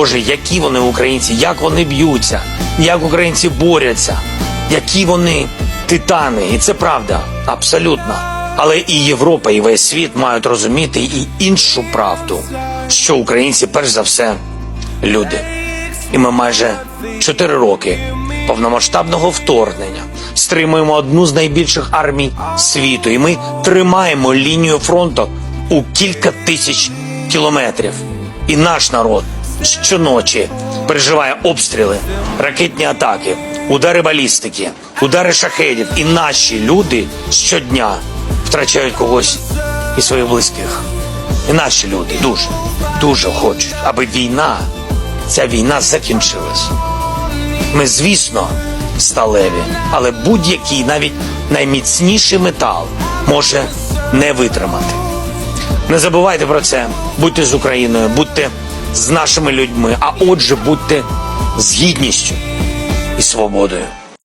Боже, які вони українці, як вони б'ються, як українці борються, які вони титани. І це правда, абсолютно. Але і Європа, і весь світ мають розуміти і іншу правду, що українці, перш за все, люди. І ми майже чотири роки повномасштабного вторгнення стримуємо одну з найбільших армій світу, і ми тримаємо лінію фронту у кілька тисяч кілометрів. І наш народ щоночі переживає обстріли, ракетні атаки, удари балістики, удари шахедів. І наші люди щодня втрачають когось із своїх близьких. І наші люди дуже, дуже хочуть, аби війна, ця війна закінчилась. Ми, звісно, сталеві, але будь-який, навіть найміцніший метал може не витримати. Не забувайте про це. Будьте з Україною, будьте з нашими людьми, а отже, будьте з гідністю і свободою.